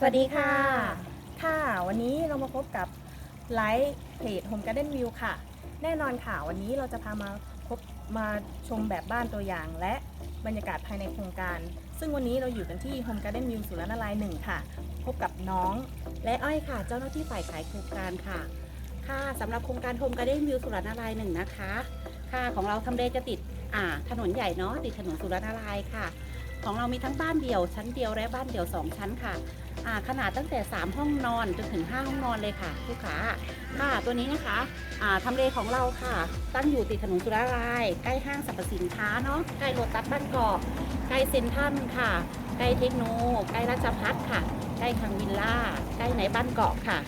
สวัสดีค่ะ ค่ะ วันนี้เรามาพบกับไลฟ์เพจ Home Garden View ค่ะ แน่นอนค่ะ วันนี้เราจะพามาพบมาชมแบบบ้านตัวอย่าง และบรรยากาศภายในโครงการ ซึ่งวันนี้เราอยู่กันที่ Home Garden View สุรนารายณ์หนึ่งค่ะ พบกับน้องและอ้อยค่ะ เจ้าหน้าที่ฝ่ายขายโครงการค่ะ ค่ะสำหรับโครงการโฮมการ์เด้นวิวสุรนารายณ์หนึ่งนะคะ ค่ะของเราทำเลจะติดอ่าถนนใหญ่เนาะติดถนนสุรนารายณ์ค่ะ ของเรามีทั้งบ้านเดี่ยว ชั้นเดียวและบ้านเดี่ยว 2 ชั้นค่ะขนาดตั้งแต่ 3 ห้องนอนจนถึง 5 ห้องนอนเลยค่ะลูกค้าค่ะตัวนี้นะคะทำเลของเราค่ะ ตั้งอยู่ติดถนนสุราราย ใกล้ห้างสรรพสินค้าเนาะใกล้โลตัสบ้านกอกใกล้เซ็นทรัลค่ะ ใกล้เทคโนใกล้ราชพัฒค่ะ ใกล้คังวิลล่า ใกล้ไหนบ้านเกาะค่ะ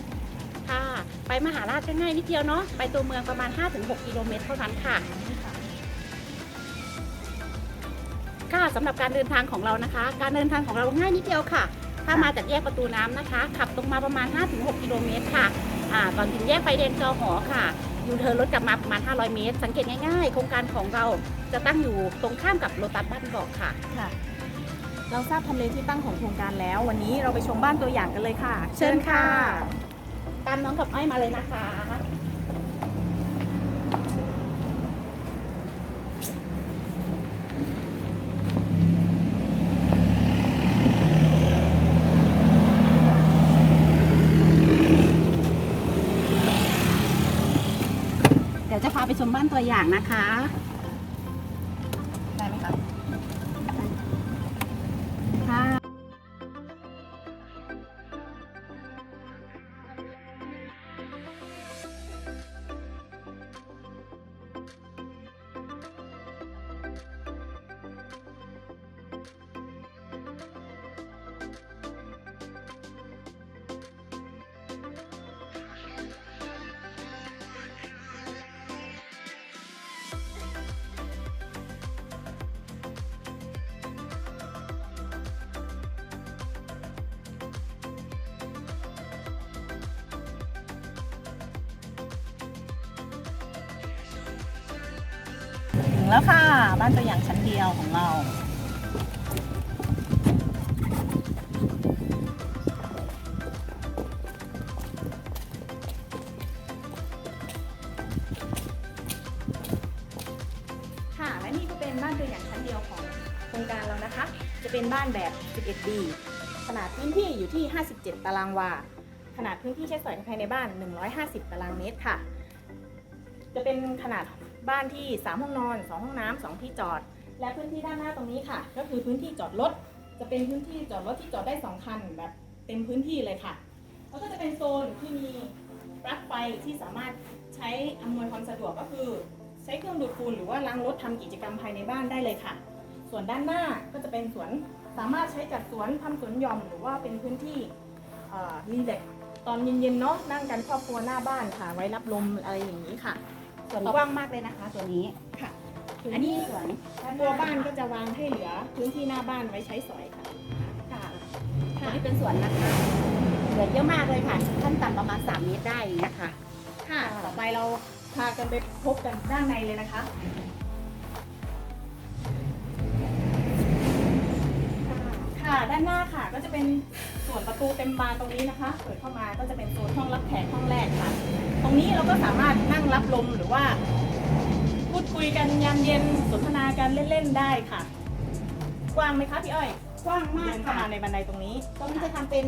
ค่ะ ไปมหาราชก็ง่ายนิดเดียวเนาะไปตัวเมืองประมาณ 5-6 กิโลเมตรเท่านั้นค่ะ ค่ะสำหรับการเดินทางของเรานะคะ การเดินทางของเราง่ายนิดเดียวค่ะ ถ้ามาจากแยกประตูน้ำนะคะ ขับตรงมาประมาณ 5-6 กิโลเมตรค่ะอ่าก่อนถึงแยกไฟแดงจอหอค่ะยูเทิร์นรถกลับมาประมาณ 500 เมตร สังเกตง่ายๆ โครงการของเราจะตั้งอยู่ตรงข้ามกับโลตัสบ้านเกาะค่ะค่ะ เราทราบทำเลที่ตั้งของโครงการแล้ว วันนี้เราไปชมบ้านตัวอย่างกันเลยค่ะ เชิญค่ะ ตามน้องกับอ้อยมาเลยนะคะ เดี๋้านตัวอย่างนะคะ แล้วค่ะ บ้านตัวอย่างชั้นเดียวของเรา ค่ะ และนี่ก็เป็นบ้านตัวอย่างชั้นเดียวของโครงการเรานะคะ จะเป็นบ้านแบบ 11B ขนาดพื้นที่อยู่ที่ 57 ตารางวา ขนาดพื้นที่ใช้สอยภายในบ้าน 150 ตารางเมตรค่ะ จะเป็นขนาด บ้านที่ 3 ห้องนอน 2 ห้องน้ำ2ที่จอด และพื้นที่ด้านหน้าตรงนี้ค่ะ ก็คือพื้นที่จอดรถ จะเป็นพื้นที่จอดรถที่จอดได้ 2 คันแบบเต็มพื้นที่เลยค่ะ แล้วก็จะเป็นโซนที่มีปลั๊กไฟที่สามารถใช้อำนวยความสะดวกก็คือ ใช้เครื่องดูดฝุ่นหรือว่าล้างรถทำกิจกรรมภายในบ้านได้เลยค่ะ ส่วนด้านหน้าก็จะเป็นสวนสามารถใช้จัดสวนทำสวนหย่อมหรือว่าเป็นพื้นที่รีแลกตอนเย็นๆเนาะนั่งกันครอบครัวหน้าบ้านค่ะ ไว้รับลมอะไรอย่างนี้ค่ะ ส่วนกว้างมากเลยนะคะ ตัวนี้ค่ะ อันนี้สวนตัวบ้านก็จะวางให้เหลือ พื้นที่หน้าบ้านไว้ใช้สอยค่ะค่ะตัวค่ะนี้เป็นสวนนะคะเหลือเยอะมากเลยค่ะขั้นต่ำประมาณ3เมตรได้อย่างเงี้ยค่ะ ค่ะ ต่อไปเราพากันไปพบกันด้านในเลยนะคะานหน้าค่ะ ก็จะเป็นส่วนประตูเต็มบานตรงนี้นะคะ เปิดเข้ามาก็จะเป็นโซนห้องรับแขกห้องแรกค่ะ ตรงนี้เราก็สามารถนั่งรับลมหรือว่า พูดคุยกันยามเย็นสนทนากันเล่นๆได้ค่ะ กว้างไหมคะพี่อ้อยกว้างมาเดิกนเข้าค่ะมาในบันไดตรงนี้ ตรงนี้จะทำเป็น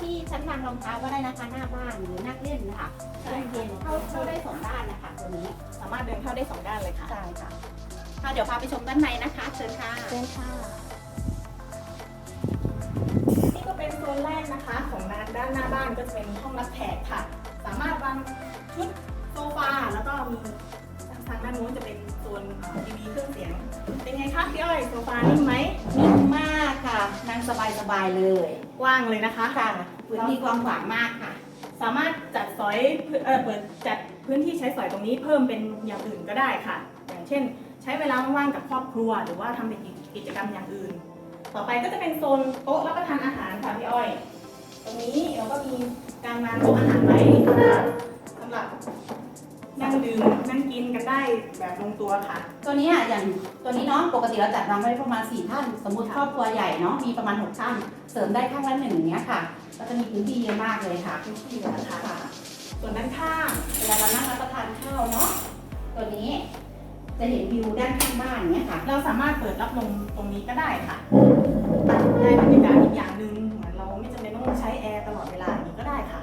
ที่ชั้นวางรองเท้าก็ได้นะคะหน้าบ้านหรือนักเล่นนะคะใช่ ช่วงเย็นเข้าเข้าได้สองด้านนะคะตัวนี้สามารถเดินเข้าได้สองด้านเลยค่ะ ใช่ค่ะ ค่ะเดี๋ยวพาไปชมด้านในนะคะ เชิญค่ะ เชิญค่ะ เป็นโซนแรกนะคะของด้านด้านหน้าบ้านก็จะเป็นห้องรับแขกค่ะ สามารถวางชุดโซฟาแล้วก็มีทางด้านโน้นจะเป็นโซนทีวีเครื่องเสียง เป็นไงคะพี่อ้อยโซฟานิ่มไหมนิ่มมากค่ะนั่งสบายสบายๆเลย กว้างเลยนะคะค่ะพื้นที่กว้างขวางมากค่ะ สามารถจัดสอยเอ่อเปิดจัดพื้นที่ใช้สอยตรงนี้เพิ่มเป็นอย่างอื่นก็ได้ค่ะ อย่างเช่น ใช้เวลาว่างๆกับครอบครัว หรือว่าทำเป็นกิจกรรมอย่างอื่น ต่อไปก็จะเป็นโซนโต๊ะรับประทานอาหารค่ะพี่อ้อย ตรงนี้เราก็มีการวางโต๊ะอาหารไว้สำหรับนั่งงดื่มนั่งกินกันได้แบบลงตัวค่ะ ตัวนี้อะอย่างตัวนี้เนาะปกติเราจัดวางไว้ประมาณ4ท่านสมมติครอบครัวใหญ่เนาะมีประมาณ6ท่านเสริมได้ข้างละหนึ่งอย่างเงี้ยค่ะก็จะมีพื้นที่เยอะมากเลยค่ะพื้นที่เหลือค่ะค่ะ ส่วนด้านข้างเวลาเรานั่งรับประทานข้าวเนาะตัวนี้ จะเห็นวิวด้านข้างบ้านอย่างเงี้ยค่ะ เราสามารถเปิดรับลมตรงนี้ก็ได้ค่ะได้บรรยากาศอีกอย่างหนึ่งเหมือนเราไม่จำเป็นต้องใช้แอร์ตลอดเวลาอย่างนี้ก็ได้ค่ะ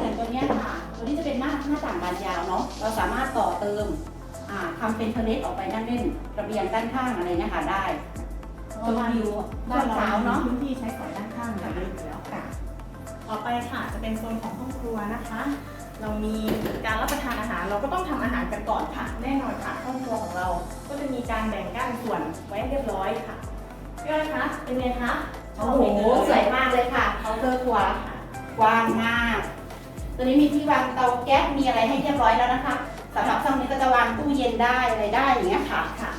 อย่างตัวเนี้ยค่ะ ตัวนี้จะเป็นหน้าหน้าต่างบานยาวเนาะ เราสามารถต่อเติมอ่าทำเป็นเทอร์เลสออกไปนั่งเล่นระเบียงด้านข้างอะไรเนี่ยค่ะได้ชมวิวด้านเช้าเนาะพื้นที่ใช้สอยด้านข้างแบบนี้อยู่แล้วค่ะ ต่อไปค่ะจะเป็นโซนของห้องครัวนะคะ เรามีการรับประทานอาหาร เราก็ต้องทำอาหารกันก่อนค่ะ แน่นอนค่ะห้องครัวของเรา ก็จะมีการแบ่งกั้นส่วนไว้เรียบร้อยค่ะพี่อ้อยคะเป็นไงคะโอ้โหสวยมากเลยค่ะเคาน์เตอร์ครัวกว้างมาก ตัวนี้มีที่วางเตาแก๊สมีอะไรให้เรียบร้อยแล้วนะคะสำหรับช่องนี้ก็จะวางตู้เย็นได้อะไรได้อย่างเงี้ยค่ะค่ะ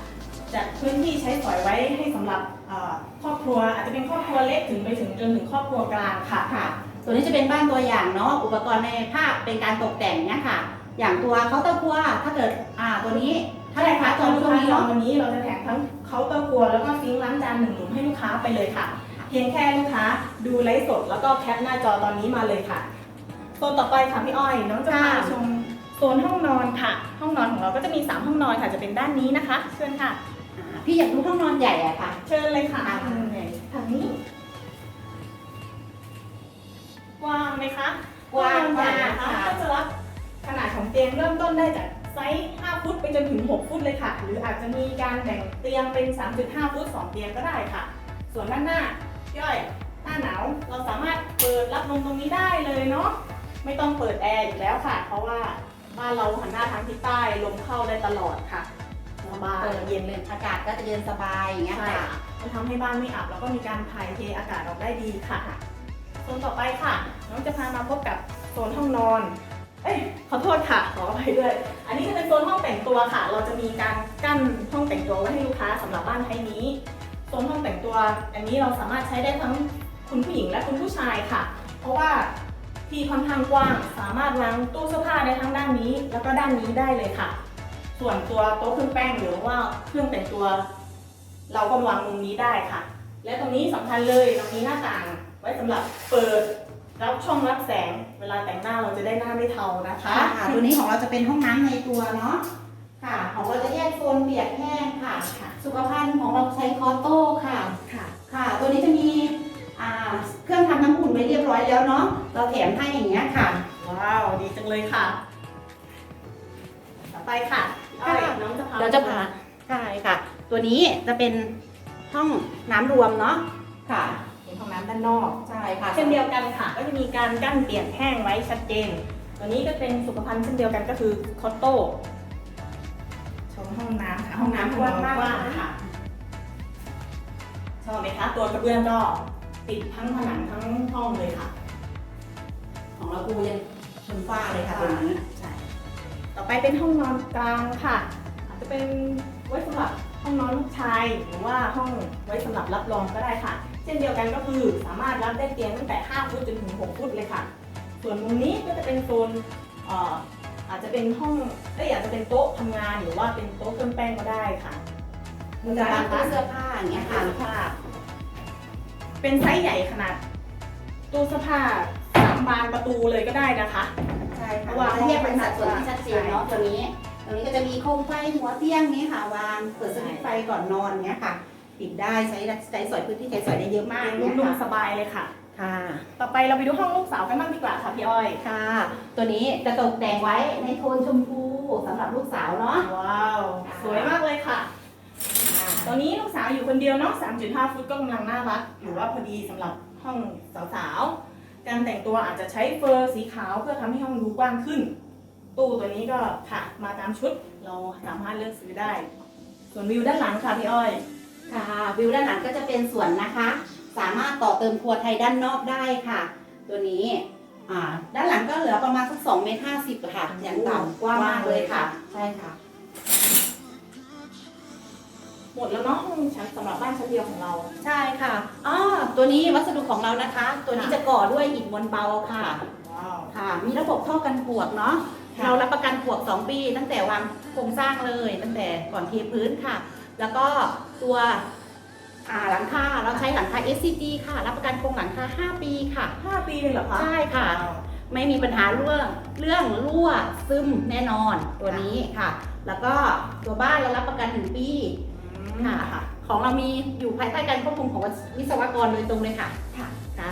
จัดพื้นที่ใช้สอยไว้ให้สำหรับเอ่อครอบครัวอาจจะเป็นครอบครัวเล็กถึงไปถึงจนถึงครอบครัวกลางค่ะค่ะ ตัวนี้จะเป็นบ้านตัวอย่างเนาะอุปกรณ์ในภาพเป็นการตกแต่งเนี่ยค่ะ อย่างตัวเคาน์เตอร์ครัวถ้าเกิดอ่าตัวนี้ถ้าได้คะจองช่วงนี้จองเนาะวันนี้เราจะแถมทั้งเคาน์เตอร์ครัวแล้วก็ซิงค์ล้างจานหนึ่งหลุมให้ลูกค้าไปเลยค่ะ เพียงแค่ลูกค้าดูไลฟ์สดแล้วก็แคปหน้าจอตอนนี้มาเลยค่ะโซนต่อไปค่ะพี่อ้อยน้องจะพาค่ะชมโซนห้องนอนค่ะ ห้องนอนของเราก็จะมี 3 ห้องนอนค่ะจะเป็นด้านนี้นะคะ เชิญค่ะอ่าพี่อยากดูห้องนอนใหญ่อะค่ะ เชิญเลยค่ะค่ะทางนี้ กว้างไหมคะกว้างมากนะคะค่ะก็จะรับขนาดของเตียงเริ่มต้นได้จากไซส์5ฟุตไปจนถึง 6 ฟุตเลยค่ะ หรืออาจจะมีการแบ่งเตียงเป็น 3.5 ฟุต 2 เตียงก็ได้ค่ะ ส่วนด้านหน้าย่อยหน้าหนาวเราสามารถเปิดรับลมตรงนี้ได้เลยเนาะไม่ต้องเปิดแอร์อยู่แล้วค่ะ เพราะว่าบ้านเราหันหน้าทางทิศใต้ลมเข้าได้ตลอดค่ะสบายเปิดเย็นเลยอากาศก็จะเย็นสบายอย่างเงี้ยใช่ค่ะค่ะมันทำให้บ้านไม่อับแล้วก็มีการถ่ายเทอากาศออกได้ดีค่ะ โซนต่อไปค่ะ น้องจะพามาพบกับโซนห้องนอน เอ้ยขอโทษค่ะ ขออภัยด้วย อันนี้จะเป็นโซนห้องแต่งตัวค่ะ เราจะมีการกั้นห้องแต่งตัวไว้ให้ลูกค้าสำหรับบ้านไทยนี้ โซนห้องแต่งตัว อันนี้เราสามารถใช้ได้ทั้งคุณผู้หญิงและคุณผู้ชายค่ะ เพราะว่าที่ค่อนข้างกว้าง สามารถวางตู้เสื้อผ้าได้ทั้งด้านนี้ แล้วก็ด้านนี้ได้เลยค่ะ ส่วนตัวโต๊ะเครื่องแป้งหรือว่าเครื่องแต่งตัว เราก็วางมุมนี้ได้ค่ะ และตรงนี้สำคัญเลยเรามีหน้าต่าง ไว้สำหรับเปิดรับช่องรับแสง เวลาแต่งหน้าเราจะได้หน้าไม่เทานะคะค่ะตัวนี้ของเราจะเป็นห้องน้ำในตัวเนาะค่ะ ของเราจะแยกโซนเปียกแห้งค่ะค่ะสุขภัณฑ์ของเราใช้คอโต้ค่ะ ค่ะ ค่ะ ตัวนี้จะมีอ่าเครื่องทำน้ำอุ่นไว้เรียบร้อยแล้วเนาะ เราแถมให้อย่างเงี้ยค่ะ ว้าว ดีจังเลยค่ะ ต่อไปค่ะอ้อยน้องจะพาเราจะพาใช่ค่ะ ตัวนี้จะเป็นห้องน้ำรวมเนาะ ค่ะ เป็นห้องน้ำด้านนอกใช่ค่ะเช่นเดียวกันค่ะ ก็จะมีการกั้นเปียกแห้งไว้ชัดเจน ตัวนี้ก็เป็นสุขภัณฑ์เช่นเดียวกันก็คือคอตโต้ชมห้องน้ำค่ะห้องน้ำกว้างมากค่ะชอบไหมคะตัวกระเบื้องก็ติดทั้งผนังทั้งห้องเลยค่ะ ของเราปูยังชนฟ้าเลยค่ะตัวนี้ ใช่ ต่อไปเป็นห้องนอนกลางค่ะ อาจจะเป็นไว้สำหรับ ห้องนอนลูกชายหรือว่าห้องไว้สำหรับรับรองก็ได้ค่ะ เช่นเดียวกันก็คือสามารถรับได้เตียงตั้งแต่ 5 ฟุตจนถึง 6 ฟุตเลยค่ะ ส่วนมุมนี้ก็จะเป็นโซนเอ่ออาจจะเป็นห้องเอ้ยอาจจะเป็นโต๊ะทำงานหรือว่าเป็นโต๊ะเครื่องแป้งก็ได้ค่ะมันจะเป็นตู้เสื้อผ้าอย่างเงี้ยค่ะค่ะเสื้อผ้าเป็นไซส์ใหญ่ขนาดตู้เสื้อผ้าสามบานประตูเลยก็ได้นะคะ ใช่ค่ะวางจะแยกเป็นสัดส่วนที่ชัดเจนเนาะตัวนี้ ตรงนี้ก็จะมีโคมไฟหัวเตียงนี้ค่ะ วางเปิดสวิตช์ไฟก่อนนอนเนี้ยค่ะปิดได้ใช้ใช้สอยพื้นที่ใช้สอยได้เยอะมากเตียงเนี่ยนุ่มค่ะๆสบายเลยค่ะ ค่ะ ต่อไปเราไปดูห้องลูกสาวกันบ้างดีกว่าค่ะพี่อ้อย ค่ะ ตัวนี้จะตกแต่งไว้ในโทนชมพูสำหรับลูกสาวเนาะ ว้าว สวยมากเลยค่ะ ตอนนี้ลูกสาวอยู่คนเดียวเนาะ3.5 ฟุตก็กำลังน่ารักหรือว่าพอดีสำหรับห้องสาวๆ การแต่งตัวอาจจะใช้เฟอร์สีขาวเพื่อทำให้ห้องดูกว้างขึ้น ตู้ตัวนี้ก็ค่ะมาตามชุดเราสามารถเลือกซื้อได้ ส่วนวิวด้านหลังค่ะพี่อ้อย ค่ะวิวด้านหลังก็จะเป็นส่วนนะคะ สามารถต่อเติมครัวไทยด้านนอกได้ค่ะ ตัวนี้อ่าด้านหลังก็เหลือประมาณสักสองเมตรห้าสิบค่ะอย่างต่ำกว้างมากเลยค่ะ ใช่ค่ะ หมดแล้วเนาะห้องชั้นสำหรับบ้านชั้นเดียวของเรา ใช่ค่ะอ๋อตัวนี้วัสดุของเรานะคะ ตัวนี้จะก่อด้วยอิฐมวลเบาค่ะ ว้าว ค่ะ มีระบบท่อกันปวกเนาะค่ะ เรารับประกันปวก2ปี ตั้งแต่วางโครงสร้างเลย ตั้งแต่ก่อนเทพื้นค่ะ แล้วก็ตัวอ่าหลังคาเราใช้หลังคา SCG ค่ะ รับประกันโครงหลังคา 5 ปีค่ะห้าปีเลยเหรอคะใช่ค่ะว้าวไม่มีปัญหาเรื่องเรื่องรั่วซึมแน่นอนตัวนี้ค่ะ แล้วก็ตัวบ้านเรารับประกัน 1 ปีอืมค่ะค่ะ ของเรามีอยู่ภายใต้การควบคุมของวิศวกรโดยตรงเลยค่ะ ค่ะค่ะ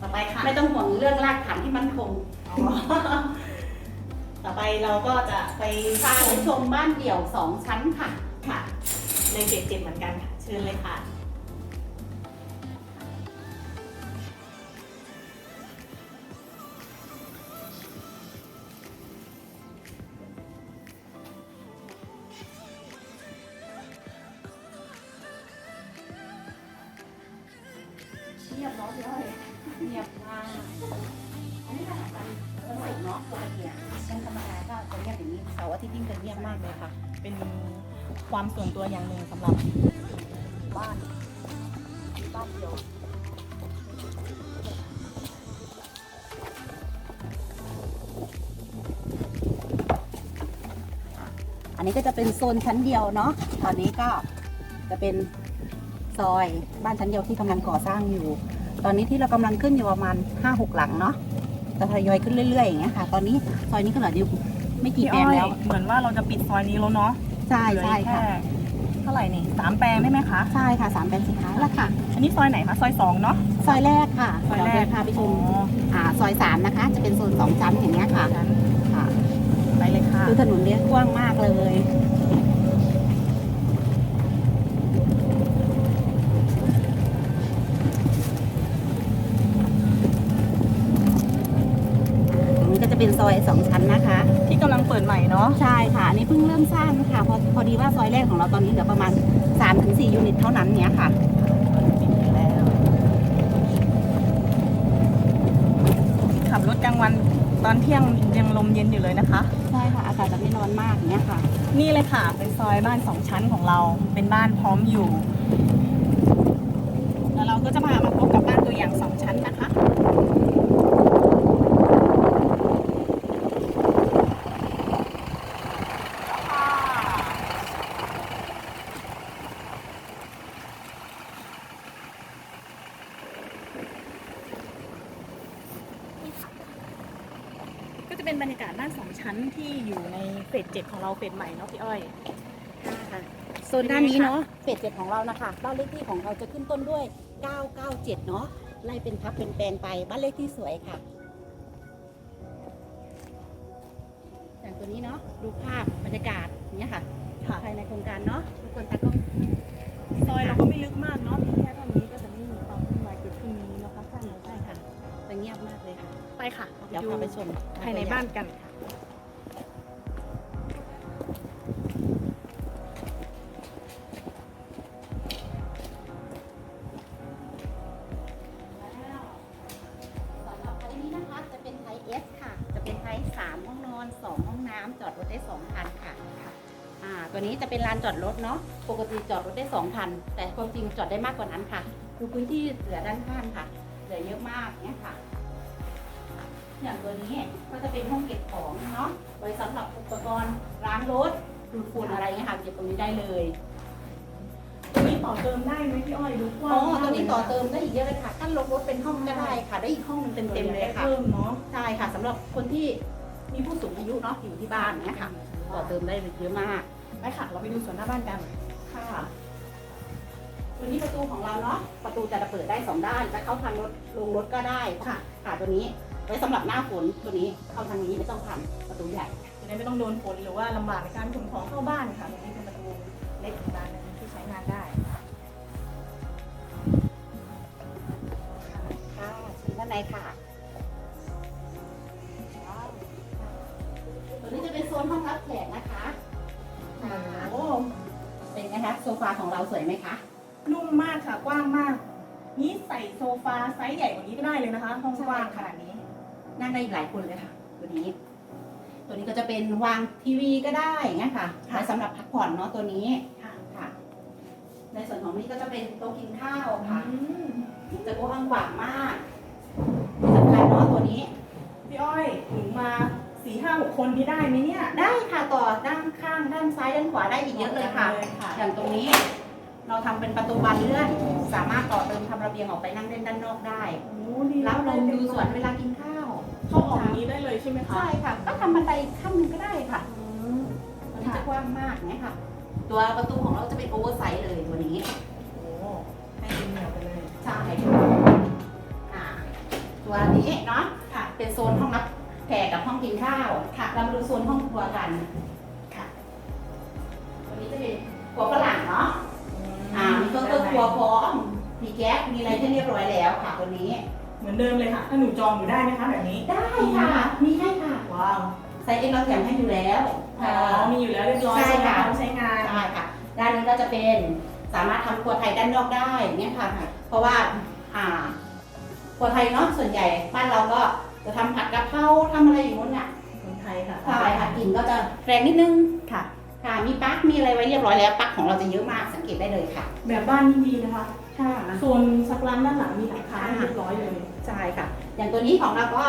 ต่อไปค่ะ ไม่ต้องห่วงเรื่องรากฐานที่มั่นคงอ๋อ ต่อไปเราก็จะไปพาชมบ้านเดี่ยวสองชั้นค่ะค่ะ ในเฟสเจ็ดเหมือนกันค่ะ เชิญเลยค่ะ อันนี้ก็จะเป็นโซนชั้นเดียวเนาะ ตอนนี้ก็จะเป็นซอยบ้านชั้นเดียวที่กำลังก่อสร้างอยู่ ตอนนี้ที่เรากำลังขึ้นอยู่ประมาณ5 6หลังเนาะจะทยอยขึ้นเรื่อยๆอย่างเงี้ยค่ะ ตอนนี้ซอยนี้ก็เหลืออยู่ไม่กี่พี่แปลอ้งอยแล้ว เหมือนว่าเราจะปิดซอยนี้แล้วเนาะ ใช่เหลือใช่อีกค่ะแค่เท่าไหร่นี่สามแปลงได้ไหมคะ ใช่ค่ะสามแปลงสุดท้ายแล้วค่ะ อันนี้ซอยไหนคะ ซอยสองเนาะ ซอยแรกค่ะ ซอยแรกเดี๋วจะพาไปชอ๋มออ่า ซอยสามนะคะ จะเป็นโซนสองชั้นอย่างเงี้ยค่ะชั้น ค่ะไปเลยค่ะคือถนนเนี้ยกว้างมากเลยตรงนี้ก็จะเป็นซอยสองชั้นนะคะ ที่กำลังเปิดใหม่เนาะใช่ค่ะอันนี้เพิ่งเริ่มสร้างค่ะพอพอดีว่าซอยแรกของเราตอนนี้เหลือประมาณ3-4ยูนิตเท่านั้นเนี้ยค่ะปิดไปแล้วขับรถกลางวันตอนเที่ยงยังลมเย็นอยู่เลยนะคะ ใช่ค่ะ ค่ะจะไม่ร้อนมากเนี้ยค่ะ นี่เลยค่ะ เป็นซอยบ้านสองชั้นของเรา เป็นบ้านพร้อมอยู่ แล้วเราก็จะพามาพบกับบ้านตัวอย่างสองชั้นนะคะ ก็ จะเป็นบรรยากาศบ้านสองชั้นที่อยู่ในเฟสเจ็ดของเราเฟสใหม่เนาะพี่อ้อยค่ะโซนด้านนี้เนาะเฟสเจ็ดของเรานะคะ บ้านเลขที่ของเราจะขึ้นต้นด้วย 997 เนาะไล่เป็นพับเป็นแปลงไปบ้านเลขที่สวยค่ะอย่างตัวนี้เนาะดูภาพบรรยากาศเนี้ยค่ะค่ะภายในโครงการเนาะทุกคนตากล้องซอยเราก็ไม่ลึกมากเนาะมีแค่เท่านี้ก็จะไม่มีความวุ่นวายเกิดขึ้นนี้นะคะท่านใช่ค่ะแต่เงียบมากเลยค่ะ ไปค่ะ เดี๋ยวพาไปชมภายในบ้านกันสำหรับไทยนี้นะคะจะเป็นไทย S ค่ะจะเป็นไทย3ห้องนอน2ห้องน้ำจอดรถได้2คันค่ะ อ่า ตัวนี้จะเป็นลานจอดรถเนาะ ปกติจอดรถได้2คัน แต่ความจริงจอดได้มากกว่านั้นค่ะ ดูพื้นที่เหลือด้านข้างค่ะ เหลือเยอะมากเนี่ยค่ะ อย่างตัวนี้ก็จะเป็นห้องเก็บของเนาะไว้สำหรับอุปกรณ์ล้างรถดูดฝุ่นอะไรเงี้ยค่ะเก็บตรงนี้ได้เลยตัวนี้ต่อเติมได้ไหมพี่อ้อยดูกอ๋ว้าองมากตัวนี้ลยะต่อเติมได้อีกเยอะเลยค่ะขั้นลงรถเป็นห้องก็ได้ค่ะ ได้อีกห้องหนึงเต็มๆเลยค่ะเพิ่มเนาะใช่ค่ะสำหรับคนที่มีผู้สูงอายุเนาะอยู่ที่บ้านเนี้ยค่ะ ต่อเติมได้เยอะมากไปค่ะ เราไปดูสวนหน้าบ้านกันค่ะตัวนี้ประตูของเราเนาะประตูจะเปิดได้สองด้านจะเข้าทางรถลงรถก็ได้ค่ะค่ะตัวนี้ ไว้สำหรับหน้าฝนตัวนี้เข้าทางนี้ไม่ต้องผ่านประตูใหญ่ จะได้ไม่ต้องโดนฝนหรือว่าลำบากในการขนของเข้าบ้านค่ะตรงนี้เป็นประตูเล็กอีกบานหนึงที่ใช้งานได้ค่ะเชิญด้านในค่ะ ตัวนี้จะเป็นโซนห้องรับแขกนะคะค่ะโอ้เป็นไงคะโซฟาของเราสวยไหมคะนุ่มมากค่ะกว้างมาก นี่ใส่โซฟาไซส์ใหญ่กว่านี้ก็ได้เลยนะคะ ห้องกว้างขนาดนี้ นั่งได้อีกหลายคนเลยค่ะตัวนี้ ตัวนี้ก็จะเป็นวางทีวีก็ได้อย่างเงี้ยค่ะค่ะไว้สำหรับพักผ่อนเนาะตัวนี้ค่ะค่ะ ในส่วนของนี้ก็จะเป็นโต๊ะกินข้าวค่ะอืมจะกว้างขวางมากที่สำคัญเนาะตัวนี้ พี่อ้อยหนูมาสี่ห้าหกคนนี่ได้ไหมเนี่ยได้ค่ะต่อด้านข้างด้านซ้ายด้านขวาได้อีกเยอะเลยค่ะ อย่างตรงนี้ เราทำเป็นประตูบานเลื่อน สามารถต่อเติมทำระเบียงออกไปนั่งเล่นด้านนอกได้ โอ้ดีรับลมดูสวนเวลากินข้าว เข้าออกอย่างนี้ได้เลยใช่ไหมคะใช่ค่ะ ก็ทำบันไดขั้นหนึงก็ได้ค่ะอืมตัวนี้จะกว้างมากเนี่ยค่ะ ตัวประตูของเราจะเป็นโอเวอร์ไซส์เลยตัวนี้โอ้ให้เป็นเหนียวไปเลยใช่ค่ะอ่าตัวนี้เนาะค่ะ เป็นโซนห้องรับแขกกับห้องกินข้าวค่ะ เรามาดูโซนห้องครัวกันค่ะตัวนี้จะเป็นครัวฝรั่งเนาะอ่ามีเครื่องเครื่องครัวพร้อมมีแก๊สมีอะไรที่เรียบร้อยแล้วค่ะตัวนี้ เหมือนเดิมเลยค่ะ ถ้าหนูจองอยู่ได้ไหมคะแบบนี้ได้ค่ะ มีให้ค่ะ ว้าวไซส์เอ็กเราแถมให้อยู่แล้วอ๋อมีอยู่แล้วเรียบร้อยใช่ใช่ไหมค่ะคะใช้งานใช่ค่ะ ด้านนี้ก็จะเป็นสามารถทำครัวไทยด้านนอกได้เนี่ยค่ะ เพราะว่าอ่าครัวไทยเนาะส่วนใหญ่บ้านเราก็จะทำผัดกะเพราทำอะไรอย่างนู้นน่ะคนไทยค่ะใช่ค่ะกลิ่นก็จะแรงนิดนึงค่ะค่ะมีปลั๊กมีอะไรไว้เรียบร้อยแล้วปลั๊กของเราจะเยอะมากสังเกตได้เลยค่ะ แบบบ้านนี่ดีนะคะค่ะโซนซักล้างด้านหลังมีหลังคาให้เรียบร้อยเลย ใช่ค่ะ อย่างตัวนี้ของเราก็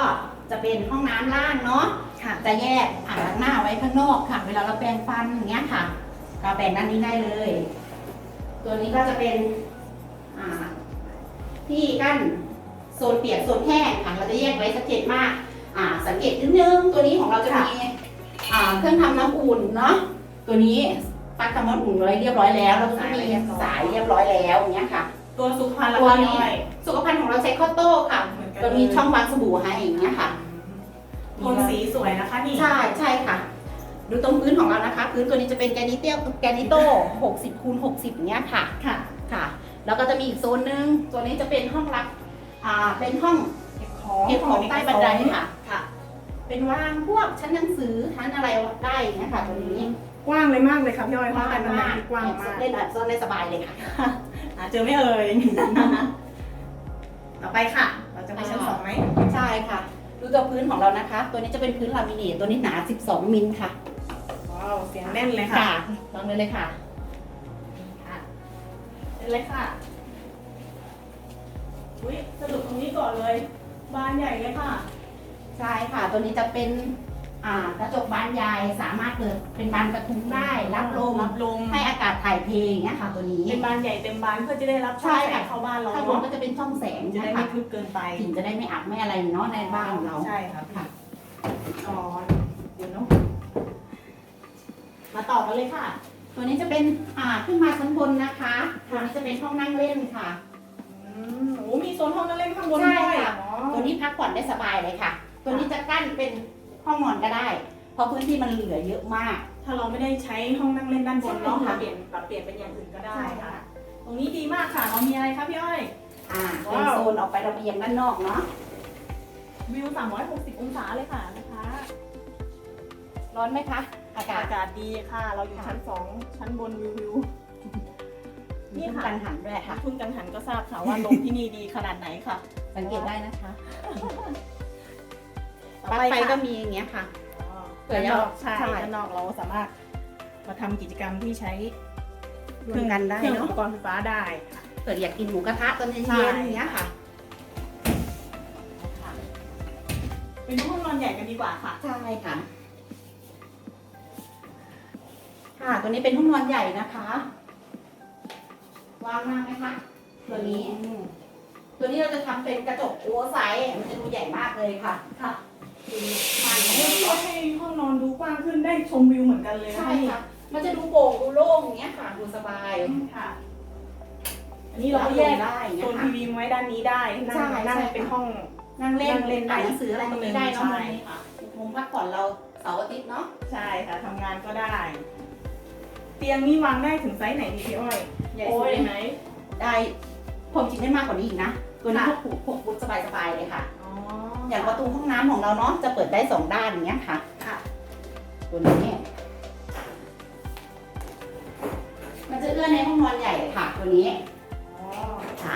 จะเป็นห้องน้ำล่างเนาะค่ะ จะแยกอ่างล้างหน้าไว้ข้างนอกค่ะ เวลาเราแปรงฟันอย่างเงี้ยค่ะ ก็แปรงด้านนี้ได้เลย ตัวนี้ก็จะเป็นอ่าที่กั้นโซนเปียกโซนแห้งค่ะ เราจะแยกไว้ชัดเจนมาก อ่า สังเกตนิดนึงตัวนี้ของเราจะมีอ่าเครื่องทำน้ำอุ่นเนาะ ตัวนี้ปลั๊กทำน้ำอุ่นไว้เรียบร้อยแล้วแล้วก็มีสายเรียบร้อยแล้วอย่างเงี้ยค่ะ ตัวสุขภัณฑ์ละตัวคะนี้พี่อ้อยสุขภัณฑ์ของเราใช้ข้าวโต้ค่ะเหมือนกันตัวนี้ช่องวางสบู่ให้อย่างเงี้ยค่ะโทนสีสวยนะคะนี่ ใช่ใช่ค่ะ ดูตรงพื้นของเรานะคะ พื้นตัวนี้จะเป็นแกรนิเตียแกรนิโต้60คูณ60อย่างเงี้ยค่ะ ค่ะ ค่ะ แล้วก็จะมีอีกโซนหนึง ตัวนี้จะเป็นห้องรับ อ่า เป็นห้องเก็บของเก็บของใต้บันไดค่ะ ค่ะ เป็นวางพวกชั้นหนังสือชั้นอะไรได้อย่างเงี้ยค่ะ ตัวนี้ กว้างเลยมากเลยค่ะพี่อ้อยห้องใต้บันไดนี่กว้างมากเล่นอัดโซนได้สบายเลยค่ะหาเจอไม่เอ่ย ต่อไปค่ะ เราจะไปชั้นอ่าสองไหมใช่ค่ะ ดูตัวพื้นของเรานะคะ ตัวนี้จะเป็นพื้นลามิเนตตัวนี้หนา 12 มิลค่ะว้าวเสียงแน่นเลยค่ะค่ะลองเลยเลยค่ะค่ะเป็นเลยค่ะอุ้ยสรุปตรงนี้ก่อนเลย บานใหญ่เลยค่ะ ใช่ค่ะ ตัวนี้จะเป็น อ่ากระจกบานใหญ่สามารถเปิดเป็นบานกระทุ้งได้ รับลมรับลมให้อากาศถ่ายเทอย่างเงี้ยค่ะตัวนี้ เป็นบานใหญ่เต็มบานเพื่อจะได้รับใช่ช่องแสค่ะงเข้าบ้านเราข้างบนเนาะก็จะเป็นช่องแสงจะได้นะไม่คะทึบเกินไปถึงจะได้ไม่อับไม่อะไรเนาะในบ้านของเรา ใช่ครับค่ะ อ๋อเดี๋ยวเนาะมาต่อกันเลยค่ะ ตัวนี้จะเป็นอ่าขึ้นมาชั้นบนนะคะตัวนี้จะเป็นห้องนั่งเล่นค่ะ อืมโอ้มีโซนห้องนั่งเล่นข้างบนใช่ด้วยค่ะ อ๋อตัวนี้พักผ่อนได้สบายเลยค่ะ ตัวนี้จะกั้นเป็น ห้องนอนก็ได้ เพราะพื้นที่มันเหลือเยอะมาก ถ้าเราไม่ได้ใช้ห้องนั่งเล่นด้านบนเนาะใช่ค่ะเราเปลี่ยนปรับเปลี่ยนเป็นอย่างอื่นก็ได้ใช่ค่ะค่ะ ตรงนี้ดีมากค่ะเรามีอะไรคะพี่อ้อย อ่าเป็นว้าวโซนออกไประเบียงด้านนอกเนาะวิว 360 องศาเลยค่ะนะคะ ร้อนไหมคะ อากาศอากาศดีค่ะ เราอยู่ค่ะชั้น 2 ชั้นบนวิววิวมีนี่เครื่องค่ะกังหันด้วยค่ะเพิ่งกังหันก็ทราบค่ะว่าลมที่นี่ดีขนาดไหนค่ะ สังเกตได้นะคะต่อ ปลั๊กไปไฟค่ะก็มีอย่างเงี้ยค่ะเผื่อด้านนอกใช่ใช่ด้านนอกเราสามารถมาทำกิจกรรมที่ใช้เครื่องกันได้เครื่องอุเนาะปกรณ์ไฟฟ้าได้ค่ะเกิดอยากกินหมูกระทะตอนเย็นใช่ๆอย่างเงี้ยค่ะเป็นห้องนอนใหญ่กันดีกว่าค่ะใช่ค่ะค่ะตัวนี้เป็นห้องนอนใหญ่นะคะว่างมากไหมคะตัวนี้ ตัวนี้เราจะทำเป็นกระจกโอเวอร์ไซส์มันจะดูใหญ่มากเลยค่ะค่ะคือ มันของเพื่าอให้ห้องนอนดูกว้างขึ้นได้ชมวิวเหมือนกันเลยใช่นี่ค่ะ มันจะดูโปร่งดูโล่งอย่างเงี้ยค่ะดูสบายค่ะ อันนี้เราก็แยกได้โซนทีวีไว้ด้านนี้ได้นั่งนั่งเป็นห้อง นั่งเล่นเล่นอ่านหนังสืออะไรตรงนี้ได้เนาะใช่มุมนี้ค่ะมุมพักผ่อนเราเสาร์อาทิตย์เนาะใช่ค่ะทำงานก็ได้ เตียงนี้วางได้ถึงไซส์ไหนดีพี่อ้อยใหญ่สุดเลยไหมได้ผมจริงได้มากกว่านี้อีกนะ ตัวนี้ค่ะพวกผูกพวกฟุตสบายๆเลยค่ะอ๋ออย่างประตูห้องน้ำของเราเนาะจะเปิดได้สองด้านอย่างเงี้ยค่ะ ค่ะ ตัวนี้มันจะเอื้อในห้องนอนใหญ่ค่ะ ตัวนี้อ๋อค่ะ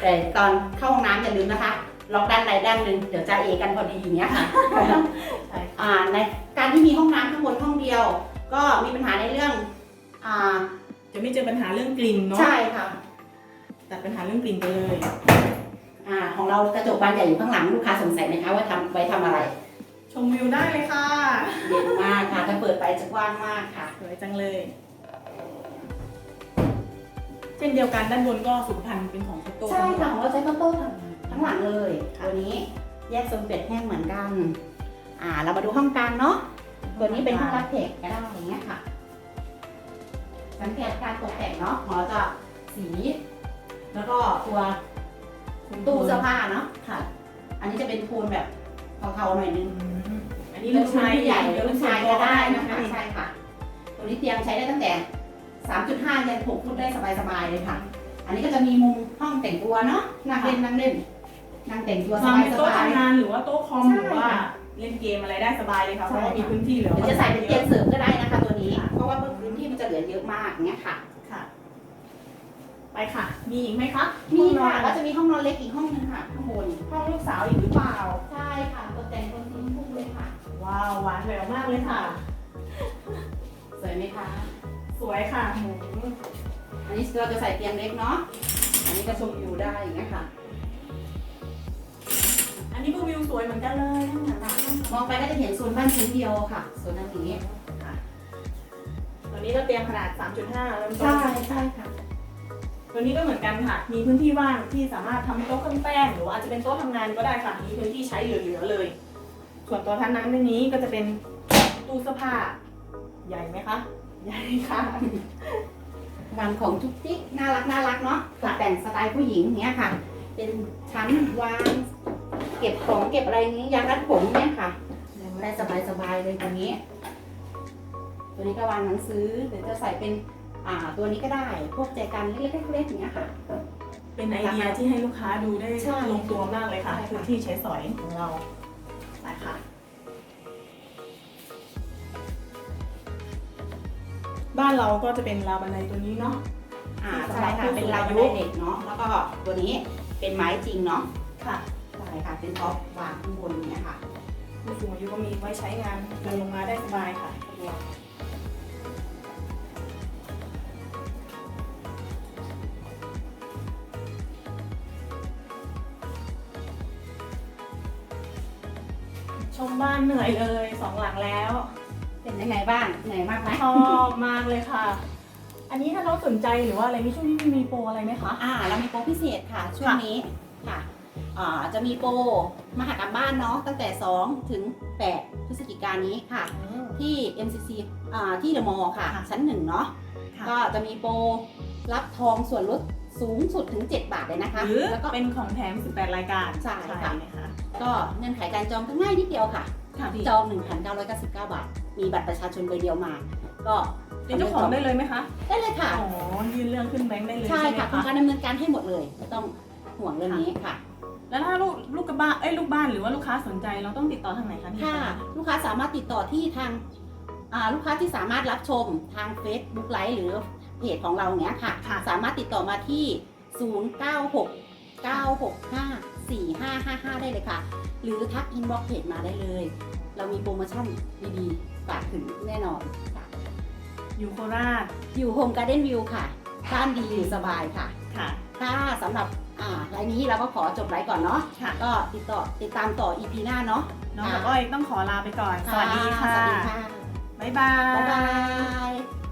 แต่ตอนเข้าห้องน้ำอย่าลืมนะคะล็อกด้านใดด้านหนึ่งเดี๋ยวจะเอกันพอดีอย่างเงี้ยค่ะใช่อ่าในการที่มีห้องน้ำข้างบนห้องเดียว ก็มีปัญหาในเรื่องอ่าจะไม่เจอปัญหาเรื่องกลิ่นเนาะใช่ค่ะ ตัดปัญหาเรื่องกลิ่นไปเลย อ่า ของเรากระจกบานใหญ่อยู่ข้างหลังลูกค้าสงสัยไหมคะว่าทำไว้ทำอะไรชมวิวได้เลยค่ะ เด่นมากค่ะถ้าเปิดไปจะกว้างมากค่ะ สวยจังเลย เช่นเดียวกันด้านบนก็สุขภัณฑ์เป็นของโตโต้ใช่ค่ะของเราใช้ข้าวต้มทั้งหลังเลยตัวนี้แยกโซนเป็ดแห้งเหมือนกัน อ่า เรามาดูห้องกลางเนาะ ตัวนี้เป็นห้องรับแขกก็ได้อย่างเงี้ยค่ะ สังเกตการตกแต่งเนาะของเราจะสี แล้วก็ตัวตู้เสื้อผ้าเนาะค่ะ อันนี้จะเป็นโทนแบบเทาๆหน่อยนึง อันนี้ลูกชายใหญ่หรือลูกชายก็ได้นะนะคะใช่ค่ะ ตัวนี้เตียงใช้ได้ตั้งแต่ 3.5ยัน6ฟุตได้สบายๆเลยค่ะ อันนี้ก็จะมีมุมห้องแต่งตัวเนาะนั่งเล่นนั่งเล่นนั่งแต่งตัวสทำบายเป็นสโต๊ะบายทำงานหรือว่าโต๊ะคอมใช่หรือว่าเล่นเกมอะไรได้สบายเลยค่ะเพใช่ราะว่ามีค่ะพื้นที่เหลือหรือจะใส่เป็นเตียงเสริมก็ได้นะคะ ตัวนี้ เพราะว่าพื้นที่มันจะเหลือเยอะมากเนี้ยค่ะค่ะ ไปค่ะ มีอีกไหมคะ มีห้องนอค่ะนก็จะมีห้องนอนเล็กอีกห้องนึงค่ะข้างบนห้องลูกสาวอีกหรือเปล่า ใช่ค่ะตกแต่งบนพื้นพุ่งเลยค่ะ ว้าว หวานแหววมากเลยค่ะ สวยไหมคะ สวยค่ะหมูอันนี้เราจะใส่เตียงเล็กเนาะ อันนี้ก็ชมวิวได้อย่างเงี้ยค่ะ อันนี้ก็วิวสวยเหมือนกันเลยนั่นน่ะนะมองไปก็จะเห็นโซนบ้านชั้นเดียวค่ะโซนนั้นนี้ค่ะตอนนี้ก็เตียงขนาด 3.5เริ่มต้ใช่นใช่ค่ะ ตัวนี้ก็เหมือนกันค่ะ มีพื้นที่ว่างที่สามารถทำโต๊ะเครื่องแป้งหรือว่าอาจจะเป็นโต๊ะทำงานก็ได้ค่ะ มีพื้นที่ใช้เหลือๆเลย ส่วนตัวท่านนั้นในนี้ก็จะเป็นตู้เสื้อผ้า ใหญ่ไหมคะ ใหญ่ค่ะวางของจุ๊กจิ๊กน่ารักน่ารักเนาะตค่ะกแต่งสไตล์ผู้หญิงเนี้ยค่ะ เป็นชั้นวางเก็บของเก็บอะไรอย่างนี้ยางรัดผมเนี้ยค่ะได้สบายสบายๆเลยตรงนี้ ตัวนี้ก็วางหนังสือหรือจะใส่เป็น อ่าตัวนี้ก็ได้ พวกแจกันเล็กๆๆอย่างเงี้ยค่ะ เป็นไอเดียที่ให้ลูกค้าดูได้ใช่ลงตัวมากเลยค่ะใช่ค่ะ พื้นที่ใช้สอยของเราไปค่ะ บ้านเราก็จะเป็นราวบันไดตัวนี้เนาะ อ่าที่ใช่สำหรับค่ะ เป็นราวบันไดเด็กเนาะ แล้วก็ตัวนี้เป็นไม้จริงเนาะ ค่ะใช่ค่ะ เป็นท็อปวางข้างบนอย่างเนี้ยค่ะ ผู้สูงอายุก็มีไว้ใช้งานเดินลงมาได้สบายค่ะสะดวก ชมบ้านเหนื่อยเลยสองหลังแล้ว เป็นยังไงบ้างเหนื่อยมากไหมชอบมากเลยค่ะ อันนี้ถ้าเขาสนใจหรือว่าอะไรมีช่วงนี้มีโปรอะไรไหมคะ อ่า เรามีโปรพิเศษค่ะ ช่วงนี้ค่ะอ่าจะมีโปรมหากรรมบ้านเนาะตั้งแต่ 2 ถึง 8 พฤศจิกายนนี้ค่ะ ที่ MCC อ่าที่เดอะมอลล์ค่ะ ค่ะชั้นหนึ่งเนาะค่ะ ก็จะมีโปรรับทองส่วนลดสูงสุดถึง 7 บาทเลยนะคะ หรือแล้วก็ เป็นของแถม 18 รายการใช่ค่ะ ไหมคะ ก็เงื่อนไขการจองก็ง่ายนิดเดียวค่ะ ค่ะพี่จอง 1,999 บาท มีบัตรประชาชนใบเดียวมา ก็เป็นเจ้าของได้เลยไหมคะได้เลยค่ะ อ๋อยื่นเรื่องขึ้นแบงค์ได้เลยใช่ใช่ไหมค่ะคะทำการดำเนินการให้หมดเลย ไม่ต้องห่วงเรื่องนี้ค่ะ แล้วถ้าลูกลูกกับบ้านเอ้ยลูกบ้านหรือว่าลูกค้าสนใจเราต้องติดต่อทางไหนคะพี่ ค่ะ ลูกค้าสามารถติดต่อที่ทางอ่าลูกค้าที่สามารถรับชมทาง Facebook ไลฟ์หรือเพจของเราเนี้ยค่ะ ค่ะ สามารถติดต่อมาที่ 096 965 4555 ได้เลยค่ะ หรือทักอินบ็อกเพจมาได้เลย เรามีโปรโมชั่นดีๆฝากถึงแน่นอนค่ะ อยู่โคราช อยู่โฮมการ์เด้นวิวค่ะบ้านดีอยู่สบายค่ะ ค่ะค่ะสำหรับอ่ารายนี้เราก็ขอจบไลฟ์ก่อนเนาะ ค่ะก็ติดต่อติดตามต่อ EP หน้าเนาะน้องกับอ้อยต้องขอลาไปก่อน สวัสดีค่ะ สวัสดีค่ะ บ๊ายบาย บ๊ายบาย